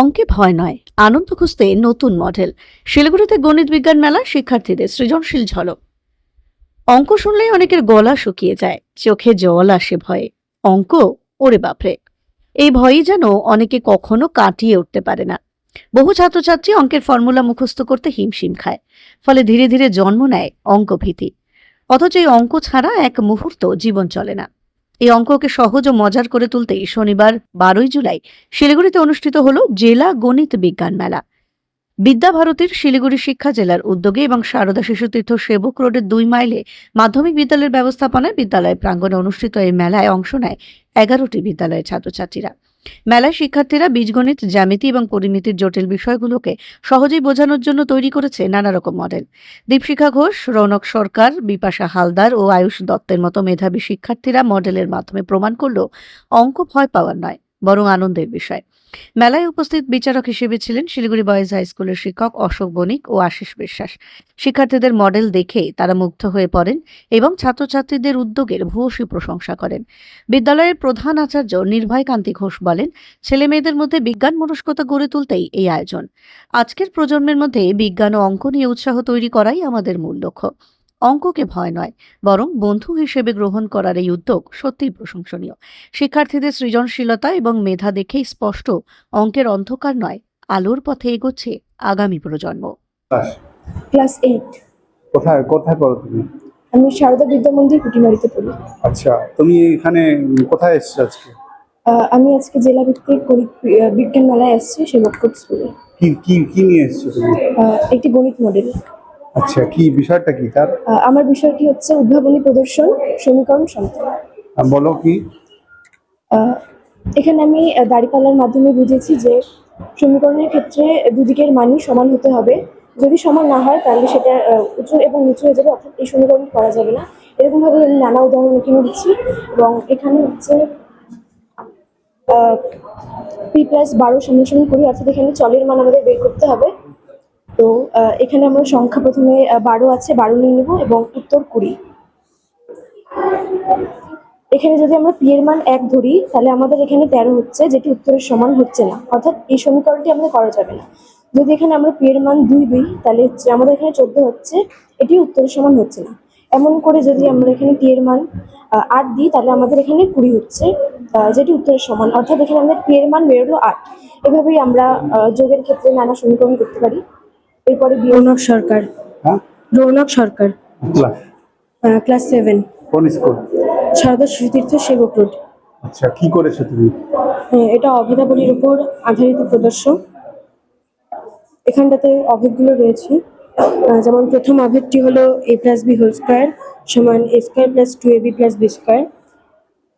অঙ্কে ভয় নয়। আনন্দ খুঁজতে নতুন মডেল। শিলিগুড়িতে গণিত বিজ্ঞান মেলা, শিক্ষার্থীদের সৃজনশীল ঝলক। অঙ্ক শুনলেই অনেকের গলা শুকিয়ে যায়। চোখে জল আসে ভয়ে। অঙ্ক, ওরে বাপরে! এই ভয়ই যেন অনেকে কখনো কাটিয়ে উঠতে পারে না। বহু ছাত্রছাত্রী অঙ্কের ফর্মুলা মুখস্থ করতে হিমশিম খায়। ফলে ধীরে ধীরে জন্ম নেয় অঙ্কভীতি। অথচ এই অঙ্ক ছাড়া এক মুহূর্ত জীবন চলে না। এই অঙ্ককে সহজ ও মজার করে তুলতে শনিবার বারোই জুলাই শিলিগুড়িতে অনুষ্ঠিত হল জেলা গণিত বিজ্ঞান মেলা। বিদ্যাভারতীর শিলিগুড়ি শিক্ষা জেলার উদ্যোগে এবং সারদা শিশুতীর্থ সেবক রোডের দুই মাইলে মাধ্যমিক বিদ্যালয়ের ব্যবস্থাপনায় বিদ্যালয় প্রাঙ্গণে অনুষ্ঠিত এই মেলায় অংশ নেয় এগারোটি বিদ্যালয়ের ছাত্রছাত্রীরা। মেলায় শিক্ষার্থীরা বীজগণিত, জ্যামিতি এবং পরিমিতির জটিল বিষয়গুলোকে সহজেই বোঝানোর জন্য তৈরি করেছে নানা রকম মডেল দীপশিখা ঘোষ, রৌনক সরকার, বিপাশা হালদার ও আয়ুষ দত্তের মতো মেধাবী শিক্ষার্থীরা মডেলের মাধ্যমে প্রমাণ করল অঙ্ক ভয় পাওয়ার নয়। বরং আনন্দের বিষয়। মেলায় উপস্থিত বিচারক হিসেবে ছিলেন শিলিগুড়ি বয়েজ হাই স্কুলের শিক্ষক অশোক বণিক ও আশিস বিশ্বাস। শিক্ষার্থীদের মডেল দেখে তারা মুগ্ধ হয়ে পড়েন এবং ছাত্রছাত্রীদের উদ্যোগের ভূয়সী প্রশংসা করেন। বিদ্যালয়ের প্রধান আচার্য নির্ভয় কান্তি ঘোষ বলেন ছেলে মেয়েদের মধ্যে বিজ্ঞান মনস্কতা গড়ে তুলতেই এই আয়োজন। আজকের প্রজন্মের মধ্যে বিজ্ঞান ও অঙ্ক নিয়ে উৎসাহ তৈরি করাই আমাদের মূল লক্ষ্য। অঙ্ককে ভয় নয় বরং বন্ধু হিসেবে গ্রহণ করার এই উদ্যোগ সত্যিই প্রশংসনীয়। শিক্ষার্থীদের সৃজনশীলতা এবং মেধা দেখেই স্পষ্ট অঙ্কের অন্ধকার নয় আলোর পথে এগোচ্ছে আগামী প্রজন্ম। ক্লাস? এইট। কোথায় কোথায় পড়ো তুমি? আমি সারদা বিদ্যা মন্দির কুটিমারিতে পড়ি। আচ্ছা তুমি এখানে কোথায় এসছো আজকে? আহ, আমি আজকে জেলা ভিত্তিক গণিত বিজ্ঞান মেলায় এসেছি সেবকপুর স্কুলে। কি কি কি নিয়ে এসছো তুমি? একটি গণিত মডেল আচ্ছা কি বিষয়টা কি? তার? আমার বিষয়টি হচ্ছে উদ্ভাবনী প্রদর্শন সমীকরণ আহ, বলো কি? এখানে আমি দাঁড়িপাল্লার মাধ্যমে বুঝেছি যে সমীকরণের ক্ষেত্রে দুদিকের মানই সমান হতে হবে। যদি সমান না হয় তাহলে সেটা উঁচু এবং নিচু হয়ে যাবে অর্থাৎ এই সমীকরণ করা যাবে না। এরকমভাবে আমি নানা উদাহরণ এখানে দিচ্ছি এবং এখানে হচ্ছে পি প্লাস বারো সমান সমান করি অর্থাৎ এখানে চলের মান আমাদের বের করতে হবে। তো এখানে আমরা সংখ্যা প্রথমে বারো আছে, বারো নিয়ে নেব এবং উত্তর কুড়ি। এখানে যদি আমরা পি এর মান এক ধরি, তাহলে আমাদের এখানে তেরো হচ্ছে, যেটি উত্তরের সমান হচ্ছে না। অর্থাৎ এই সমীকরণটি আমাদের করা যাবে না। যদি এখানে আমরা পি এর মান দুই দিই, তাহলে হচ্ছে, আমাদের এখানে চোদ্দ হচ্ছে, এটি উত্তরের সমান হচ্ছে না। এমন করে যদি আমরা এখানে টি এর মান আট দিই, তাহলে আমাদের এখানে কুড়ি হচ্ছে যেটি উত্তরের সমান। অর্থাৎ এখানে আমাদের পি এর মান বেরোলো আট। এভাবেই আমরা যোগের ক্ষেত্রে নানা সমীকরণ করতে পারি। এরপরে রৌনক সরকার। হ্যাঁ? Rounak Sarkar. Class? Class seven. কোন স্কুল? সারদা শিশুতীর্থ সেবক রোড। আচ্ছা কি করেছ তুমি? হ্যাঁ, এটা অভেদাবলীর উপর আধারিত প্রদর্শন। এখানটাতে অভেদগুলো রয়েছে। যেমন প্রথম অভেদটি হলো a plus b whole square সমান a square plus two a b plus b square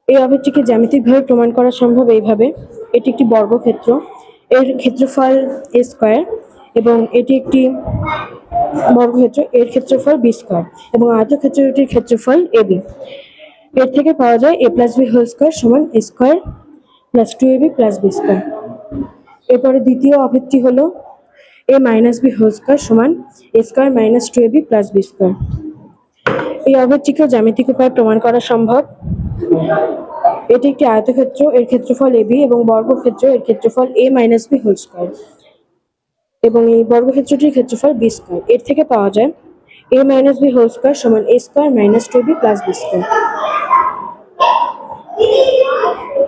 এই অভেদটিকে জ্যামিতিকভাবে প্রমাণ করা সম্ভব এইভাবে। এটি একটি বর্গক্ষেত্র। এর ক্ষেত্রফল এ স্কোয়ার এবং এটি একটি বর্গক্ষেত্র, এর ক্ষেত্রফল বি স্কোয়ার এবং আয়তক্ষেত্রটির ক্ষেত্রফল এ বি এর থেকে পাওয়া যায় a plus b whole square সমান a square plus two a b plus b square এরপরে দ্বিতীয় অভেদটি হলো a minus b whole square সমান a square minus two a b plus b square এই অভেদটিকেও জ্যামিতিক উপায়ে প্রমাণ করা সম্ভব। এটি একটি আয়তক্ষেত্র, এর ক্ষেত্রফল এ বি এবং বর্গক্ষেত্র, এর ক্ষেত্রফল a minus b whole square এবং এই বর্গক্ষেত্রটির ক্ষেত্রফল বি স্কোয়ার এর থেকে পাওয়া যায় a minus b whole square সমান a square minus two b plus b square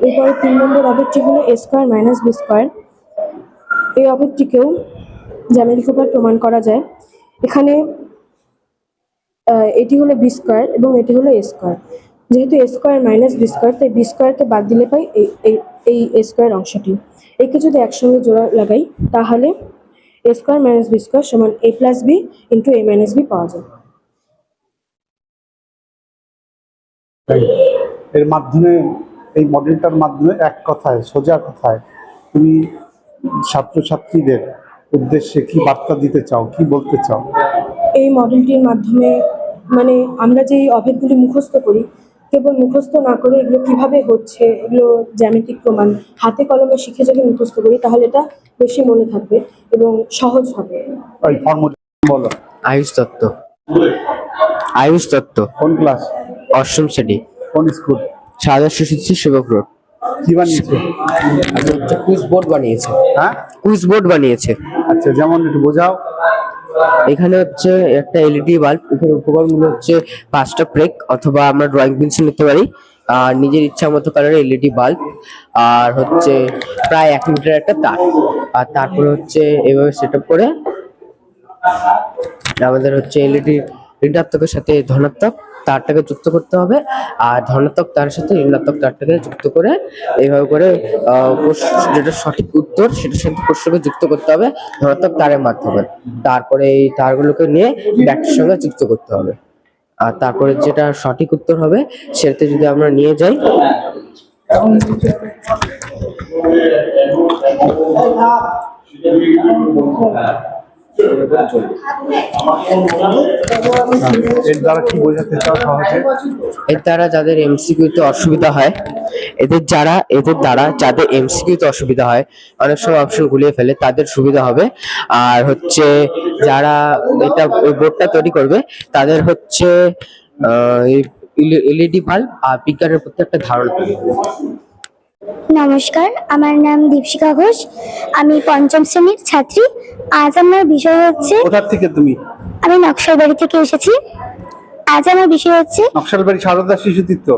এরপরে তিন নম্বর অভেদটি হলো a square minus b square এই অভেদটিকেও জ্যামিতিক উপায় প্রমাণ করা যায়। এখানে এটি হলো বি স্কোয়ার এবং এটি হলো এ স্কোয়ার যেহেতু a square minus b square তাই বি স্কোয়ারকে বাদ দিলে পাই এই এই স্কোয়ার অংশটি। একে যদি একসঙ্গে জোড়া লাগাই, তাহলে a square minus b square সমান a plus b into a minus b পাওয়া যায়। এর মাধ্যমে এই মডেলটার মাধ্যমে এক কথায় সোজা কথায় তুমি ছাত্রছাত্রীদের উদ্দেশ্যে কি বার্তা দিতে চাও কি বলতে চাও? এই মডেলটির মাধ্যমে মানে আমরা যে অভেদগুলি মুখস্থ করি কেবল মুখস্থ না করে এগুলো কীভাবে হচ্ছে? এগুলো জ্যামিতিক প্রমাণ। হাতে কলমে শিখে যদি মুখস্থ করি তাহলে এটা বেশি মনে থাকবে এবং সহজ হবে। বলো। আয়ুষ দত্ত। আয়ুষ দত্ত। কোন ক্লাস অষ্টম শ্রেণি। কোন স্কুল সাদা শিশুশ্রী সেবক রোড কি বানিয়েছে? কুইজ বোর্ড বানিয়েছে। হ্যাঁ? কুইজ বোর্ড বানিয়েছে। আচ্ছা যেমন একটু বোঝাও। এখানে হচ্ছে একটা এলইডি বাল্ব এখানে উপকরণগুলো হচ্ছে পাঁচটা প্রেক অথবা আমরা ড্রয়িং পেন্সিল নিতে পারি। আর নিজের ইচ্ছা মতো কালারের এলইডি বাল্ব, আর হচ্ছে প্রায় এক মিটার একটা তার। আর তারপরে হচ্ছে এভাবে সেট করে আমাদের হচ্ছে এলইডি ঋণাত্মকের সাথে ধনাত্মক তারটাকে যুক্ত করতে হবে। আর ধনাত্মক তার সাথে ঋণাত্মক তারটাকে যুক্ত করে এইভাবে করে যেটা সঠিক উত্তর সেটার সাথে প্রশ্নকে যুক্ত করতে হবে ধনাত্মক তারের মাধ্যমে। তারপরে এই তারগুলোকে নিয়ে ব্যাগটির সঙ্গে যুক্ত করতে হবে। আর তারপরে যেটা সঠিক উত্তর হবে সেটাতে যদি আমরা নিয়ে যাই। এর দ্বারা যাদের এমসিকিউতে অসুবিধা হয়, এদের যারা, এদের দ্বারা যাদের এমসিকিউতে অসুবিধা হয়, অনেক সময় অপশন গুলিয়ে ফেলে, তাদের সুবিধা হবে। আর হচ্ছে যারা এটা ওই বোর্ডটা তৈরি করবে, তাদের হচ্ছে এলইডি বাল্ব আর বিজ্ঞানের প্রতি একটা ধারণা তৈরি হবে। নমস্কার আমার নাম দীপশিকা ঘোষ। আমি পঞ্চম শ্রেণির ছাত্রী। আজ আমার বিষয় হচ্ছে কোথার থেকে তুমি? আমি নকশালবাড়ি থেকে এসেছি। আজ আমার বিষয় হচ্ছে নকশালবাড়ি সারদা শিশু তীর্থ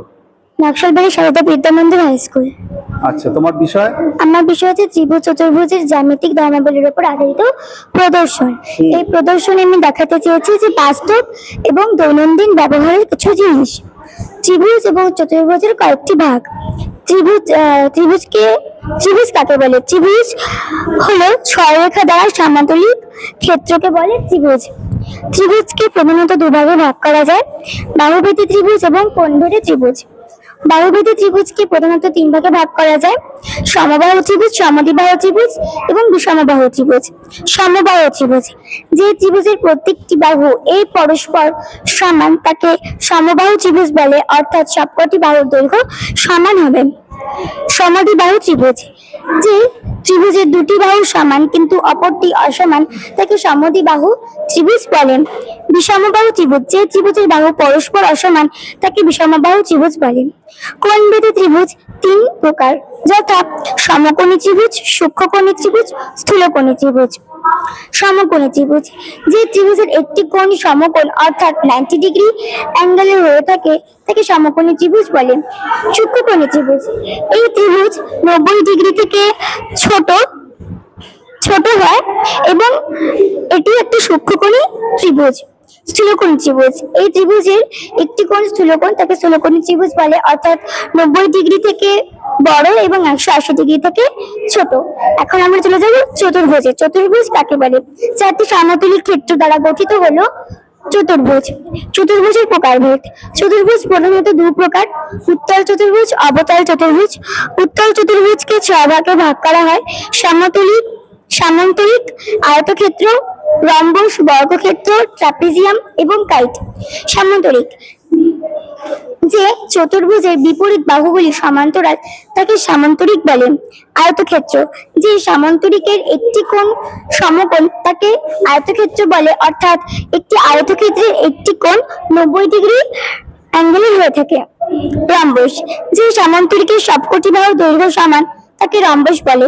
নকশালবাড়ি সারদা বিদ্যামন্দির হাই স্কুল আচ্ছা তোমার বিষয়? আমার বিষয় হচ্ছে ত্রিভুজ চতুর্ভুজের জ্যামিতিক ধর্মাবলীর উপর আধারিত প্রদর্শন। এই প্রদর্শনে আমি দেখাতে চেয়েছি যে বাস্তব এবং দৈনন্দিন ব্যবহারের কিছু জিনিস। ত্রিভুজ এবং চতুর্ভুজের কয়েকটি ভাগ। ত্রিভুজ ত্রিভুজকে ত্রিভুজ কাকে বলে? ত্রিভুজ হলো সরলরেখা দ্বারা সমান্তরিক ক্ষেত্রকে বলে ত্রিভুজ। ত্রিভুজকে প্রধানত দুভাগে ভাগ করা যায়। বাহুভেদী ত্রিভুজ এবং কোণভেদী ত্রিভুজ। বাহুভেদী ত্রিভুজকে প্রধানত তিন ভাগে ভাগ করা যায়। সমবাহু ত্রিভুজ, সমদ্বিবাহু ত্রিভুজ এবং বিষমবাহু ত্রিভুজ। সমবায় ত্রিভুজ, যে ত্রিভুজের প্রত্যেকটি বাহু এই পরস্পর সমান, তাকে সমবাহু ত্রিভুজ বলে, অর্থাৎ সবকটি বাহুর দৈর্ঘ্য সমান হবে। সমদ্বিবাহু ত্রিভুজ যে ত্রিভুজের দুটি বাহু সমান কিন্তু অপরটি অসমান, তাকে সমদ্বিবাহু ত্রিভুজ বলে বিষমবাহু ত্রিভুজ, যে ত্রিভুজের বাহু পরস্পর অসমান, তাকে বিষমবাহু ত্রিভুজ বলে। কোণভেদী ত্রিভুজ তিন প্রকার? যথা সমকোণী ত্রিভুজ সূক্ষ্মকোণী ত্রিভুজ স্থূলকোণী ত্রিভুজ সমকোণী ত্রিভুজ যে ত্রিভুজের একটি কোণ সমকোণ, অর্থাৎ নাইনটি ডিগ্রি অ্যাঙ্গেলে হয়ে থাকে, তাকে সমকোণী ত্রিভুজ বলে। সূক্ষ্মকোণী ত্রিভুজ এই ত্রিভুজ নব্বই ডিগ্রি থেকে ছোট ছোট হয় এবং এটি একটি সূক্ষ্মকোণী ত্রিভুজ। স্থূলকোণ ত্রিভুজ। এই ত্রিভুজের একটি কোণ স্থূলকোণ, তাকে স্থূলকোণী ত্রিভুজ বলে। অর্থাৎ নব্বই ডিগ্রি থেকে বড় এবং একশো আশি ডিগ্রি থেকে ছোট। এখন আমরা চলে যাব চতুর্ভুজে। চতুর্ভুজ কাকে বলে? চারটি সমতুলিক ক্ষেত্র দ্বারা গঠিত হলো চতুর্ভুজ। চতুর্ভুজের প্রকারভেদ। চতুর্ভুজ প্রধানত দু প্রকার। উত্তল চতুর্ভুজ, অবতল চতুর্ভুজ। উত্তল চতুর্ভুজকে ছয় ভাগে ভাগ করা হয়। সমতলিক সামান্তরিক আয়তক্ষেত্র রম্বস, বর্গক্ষেত্র, ট্রাপিজিয়াম এবং কাইট। সামান্তরিক। যে চতুর্ভুজের বিপরীত বাহুগুলি সমান্তরাল, তাকে সামান্তরিক বলে। আয়তক্ষেত্র। যে সামান্তরিকের একটি কোণ সমকোণ, তাকে আয়তক্ষেত্র বলে। অর্থাৎ একটি আয়তক্ষেত্রের একটি কোণ নব্বই ডিগ্রি অ্যাঙ্গেলের হয়ে থাকে। রম্বস। যে সামান্তরিকের সবকটি বাহু দৈর্ঘ্য সমান তাকে রম্বস বলে,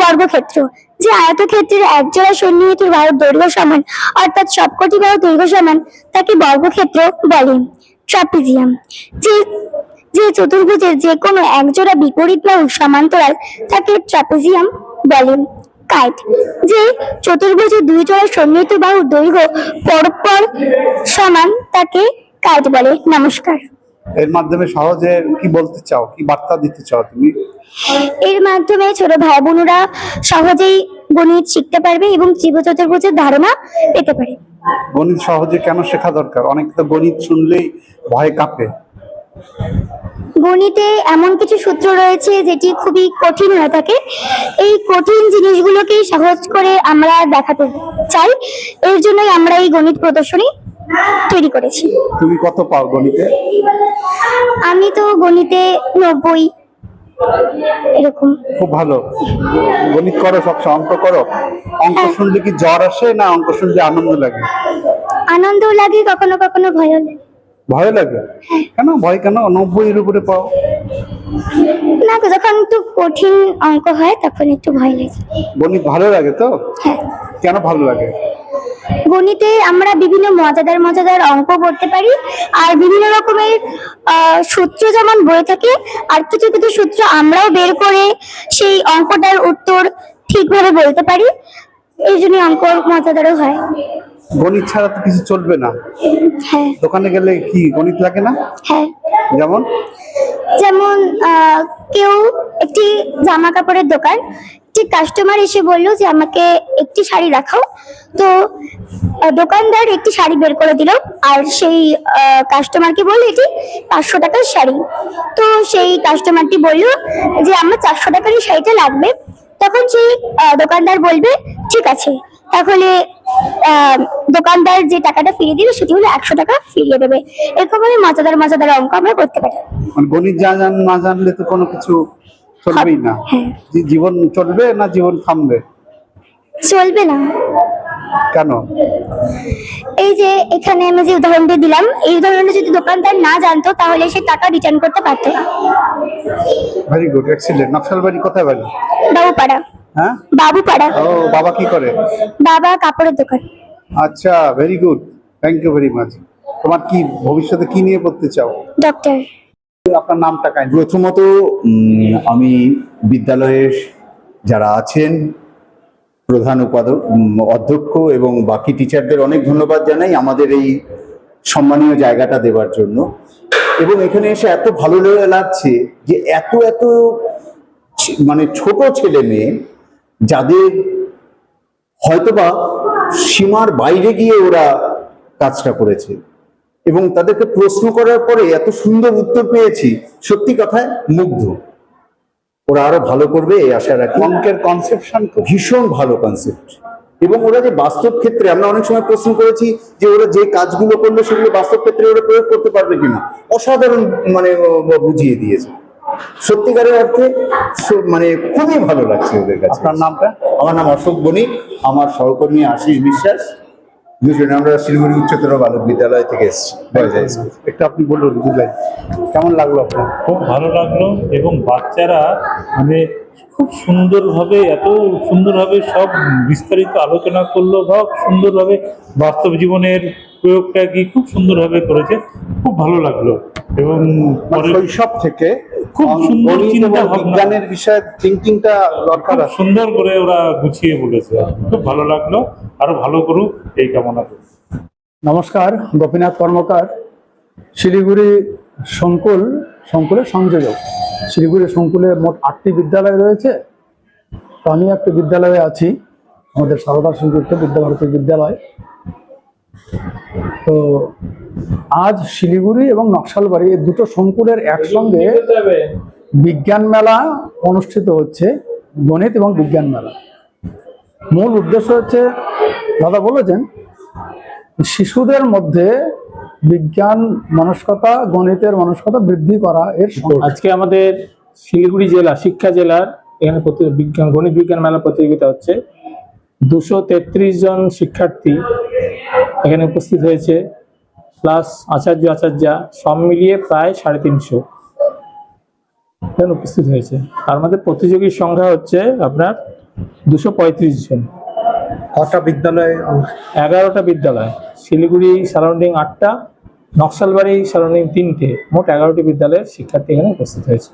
বর্গক্ষেত্র। যে আয়তক্ষেত্রের একজোড়া সন্নিহিত বাহুর দৈর্ঘ্য সমান, অর্থাৎ সবকটি বাহু দৈর্ঘ্য সমান, তাকে বর্গক্ষেত্র বলে, ট্রাপিজিয়াম। যে যে চতুর্ভুজের যে কোনো একজোড়া বিপরীত বাহু সমান্তরাল, তাকে ট্রাপিজিয়াম বলে, কাইট। যে চতুর্ভুজের দুই জোড়া সন্নিহিত বাহুর দৈর্ঘ্য পরস্পর সমান, তাকে কাইট বলে, নমস্কার। এর মাধ্যমে সহজে কি বলতে চাও কি বার্তা দিতে চাও তুমি? এর মাধ্যমে ছোট ভাই বোনেরা সহজেই গণিত শিখতে পারবে এবং ত্রিভুজ চতুর্ভুজের ধারণা পেতে পারে। গণিত সহজে কেন শেখা দরকার? অনেক তো গণিত শুনলেই ভয় কাঁপে। গণিতে এমন কিছু সূত্র রয়েছে যেটি খুবই কঠিন হয়ে থাকে। এই কঠিন জিনিসগুলোকে সহজ করে আমরা দেখাতে চাই। এর জন্যই আমরা এই গণিত প্রদর্শনী তৈরি করেছি। তুমি কত পাও গণিতে? আমি তো গণিতে নব্বই এরকম। খুব ভালো। গণিত করো সবসময় অঙ্ক করো। অঙ্ক শুনলে কি জ্বর আসে না অঙ্ক শুনলে আনন্দ লাগে? আনন্দও লাগে কখনো কখনো ভয়ও লাগে। ভয় লাগে? কেন? ভয় কেন? নব্বই এর উপরে পাও। না যখন একটু কঠিন অঙ্ক হয় তখন একটু ভয় লাগে। গণিত ভালো লাগে তো? হ্যাঁ। কেন ভালো লাগে? গণিতে আমরা বিভিন্ন মজাদার মজাদার অঙ্ক করতে পারি আর বিভিন্ন রকমের সূত্র যেমন বয়ে থাকে আর কিছু কিছু সূত্র আমরাও বের করে সেই অঙ্কটার উত্তর ঠিকভাবে বলতে পারি। এই জন্য অঙ্ক মজাদারও হয়। গণিত ছাড়া তো কিছু চলবে না। হ্যাঁ। দোকানে গেলে কি গণিত লাগে না? হ্যাঁ। যেমন? যেমন কেউ একটি জামা কাপড়ের দোকান, একটি কাস্টমার এসে বলল যে আমাকে একটি শাড়ি দেখাও। তো দোকানদার একটি শাড়ি বের করে দিল, আর সেই কাস্টমারকে বলল এটি পাঁচশো টাকার শাড়ি। তো সেই কাস্টমারটি বলল যে, আমার চারশো টাকার এই শাড়িটা লাগবে। তখন সেই দোকানদার বলবে, ঠিক আছে। তাহলে দোকানদার যে টাকাটা ফিরিয়ে দিবে সেটি হলো একশো টাকা ফিরিয়ে দেবে। এরকম ভাবে মজাদার মজাদার অঙ্ক আমরা করতে পারি। মানে গণিত যা জান না জানলে তো কোনো কিছু চলবেই না। হ্যাঁ। জীবন চলবে না জীবন থামবে? চলবে না। কেন? এই যে এখানে আমি যে উদাহরণটি দিলাম এই উদাহরণটা যদি দোকানদার না জানতো তাহলে সে টাকা রিটার্ন করতে পারতো না। ভেরি গুড এক্সিলেন্ট নকশালবাড়ি কোথায় বাড়ি? বাবুপাড়া। হ্যাঁ? বাবুপাড়া। ও বাবা কি করে? বাবা কাপড়ের দোকান। আচ্ছা very good thank you very much তোমার কি ভবিষ্যতে কি নিয়ে পড়তে চাও? ডক্টর আপনার নামটা কাই প্রথমত আমি বিদ্যালয়ের যারা আছেন প্রধান উপাধ্য- অধ্যক্ষ এবং বাকি টিচারদের অনেক ধন্যবাদ জানাই আমাদের এই সম্মানীয় জায়গাটা দেওয়ার জন্য। এবং এখানে এসে এত ভালো লাগছে যে এত এত মানে ছোট ছেলে মেয়ে যাদের হয়তোবা সীমার বাইরে গিয়ে ওরা কাজটা করেছে। এবং তাদেরকে প্রশ্ন করার পরে এত সুন্দর উত্তর পেয়েছি সত্যি কথায় মুগ্ধ। ওরা আরও ভালো করবে এই আশা রাখি। অঙ্কের কনসেপশন ভীষণ ভালো কনসেপ্ট এবং ওরা যে বাস্তব ক্ষেত্রে আমরা অনেক সময় প্রশ্ন করেছি যে ওরা যে কাজগুলো করল সেগুলো বাস্তব ক্ষেত্রে ওরা প্রয়োগ করতে পারবে কিনা। অসাধারণ মানে বুঝিয়ে দিয়েছে। সত্যিকারের অর্থে মানে খুবই ভালো লাগছে ওদের কাছে। আপনার নামটা? আমার নাম অশোক বণিক আমার সহকর্মী আশিস বিশ্বাস। দুজনে আমরা শিলিগুড়ি উচ্চতর বালক বিদ্যালয় থেকে এসেছি একটু আপনি বলুন বুঝলেন। কেমন লাগল আপনার? খুব ভালো লাগল এবং বাচ্চারা মানে খুব সুন্দরভাবে এত সুন্দরভাবে সব বিস্তারিত আলোচনা করল বা সুন্দরভাবে বাস্তব জীবনের প্রয়োগটা কি খুব সুন্দরভাবে করেছে খুব ভালো লাগল। এবং শৈশব থেকে খুব সুন্দর চিন্তা বিজ্ঞানের বিষয়ে থিঙ্কিংটা দরকার সুন্দর করে ওরা গুছিয়ে বলেছে। খুব ভালো লাগল। আরও ভালো করুক এই কামনা করি নমস্কার গোপীনাথ কর্মকার শিলিগুড়ি সংকুল সংকুলের সংযোজক। শিলিগুড়ি সংকুলে মোট আটটি বিদ্যালয় রয়েছে। তো আমি একটি বিদ্যালয়ে আছি। আমাদের সারদা সংযুক্ত বিদ্যাভারতী বিদ্যালয়। তো আজ শিলিগুড়ি এবং নকশালবাড়ি এই দুটো সংকুলের একসঙ্গে বিজ্ঞান মেলা অনুষ্ঠিত হচ্ছে, গণিত এবং বিজ্ঞান মেলা। মূল উদ্দেশ্য হচ্ছে, দাদা বলেছেন, শিশুদের মধ্যে বিজ্ঞান মনস্কতা, গণিতের মনস্কতা বৃদ্ধি করা এর আজকে আমাদের শিলিগুড়ি জেলা, শিক্ষা জেলার এখানে বিজ্ঞান, গণিত বিজ্ঞান মেলা প্রতিযোগিতা হচ্ছে। দুশো জন শিক্ষার্থী এখানে উপস্থিত হয়েছে। প্লাস আচার্য আচার্যা সব মিলিয়ে প্রায় সাড়ে তিনশো উপস্থিত হয়েছে। তার মধ্যে প্রতিযোগীর সংখ্যা হচ্ছে আপনার দুশো পঁয়ত্রিশ জন। কটা বিদ্যালয়ে এগারোটা বিদ্যালয়। শিলিগুড়ি সারাউন্ডিং আটটা নকশালবাড়ি সারাউন্ডিং তিনটে মোট এগারোটি বিদ্যালয়ের শিক্ষার্থী এখানে উপস্থিত হয়েছে।